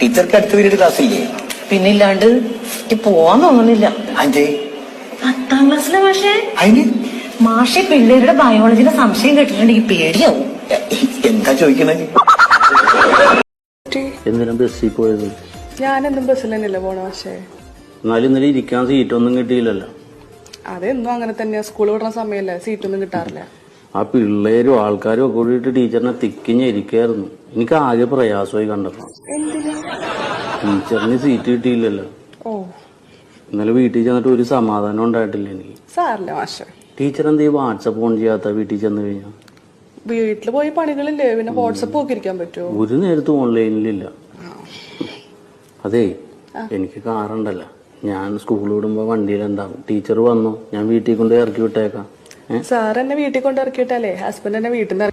ടീച്ചർക്ക് അടുത്ത period class ഇല്ലേ? പിന്നെ ഇല്ലാണ്ട് എനിക്ക് പോവാൻ തോന്നുന്നില്ല. അതെ പത്താം ക്ലാസ്സിലെ മാഷേ. അതിന് മാഷെ പിള്ളേരുടെ ബയോളജിയുടെ സംശയം കേട്ടിട്ടുണ്ടെങ്കിൽ പേടിയാവും. എന്താ ചോദിക്കണേ? എന്തിനാ ബസ്സിൽ പോയത്? ഞാനെന്നും ബസ്സിൽ തന്നെയല്ലേ പോണ പക്ഷേ എന്നാലും ഇന്നലെ ഇരിക്കാൻ സീറ്റൊന്നും കിട്ടിയില്ലല്ലോ. അതെന്നും അങ്ങനെ തന്നെയാ. സ്കൂൾ വിടുന്ന സമയമല്ലേ സീറ്റൊന്നും കിട്ടാറില്ല. ആ പിള്ളേരും ആൾക്കാരും ഒക്കെ കൂടിയിട്ട് ടീച്ചറിനെ തിക്കിഞ്ഞിരിക്കായിരുന്നു എനിക്ക് ആകെ പ്രയാസമായി കണ്ടപ്പോ. ടീച്ചറിന് സീറ്റ് കിട്ടിയില്ലല്ലോ. ഓ. ഇന്നലെ വീട്ടിൽ ചെന്നിട്ട് ഒരു സമാധാനം ഉണ്ടായിട്ടില്ല എനിക്ക്. സാറില്ല മാഷെ. ടീച്ചർ എന്ത് വാട്സപ്പ് ഓൺ ചെയ്യാത്ത വീട്ടിൽ ചെന്ന് കഴിഞ്ഞാൽ വീട്ടിൽ പോയി പണികളില്ലേ? പിന്നെ വാട്സപ്പ് നോക്കിയിരിക്കാൻ പറ്റുമോ ഒരു നേരത്തും ഓൺലൈനിലില്ല അതേ എനിക്ക് കാറുണ്ടല്ലോ ഞാൻ സ്കൂൾ വിടുമ്പോ വണ്ടിയിലുണ്ടാവും ടീച്ചർ വന്നു. ഞാൻ വീട്ടിൽ കൊണ്ട് ഇറക്കി വിട്ടേക്കാം. സാർ എന്നെ വീട്ടിൽ കൊണ്ട് ഇറക്കിയിട്ടല്ലേ? ഹസ്ബൻഡ് എന്നെ വീട്ടിൽ നിന്ന്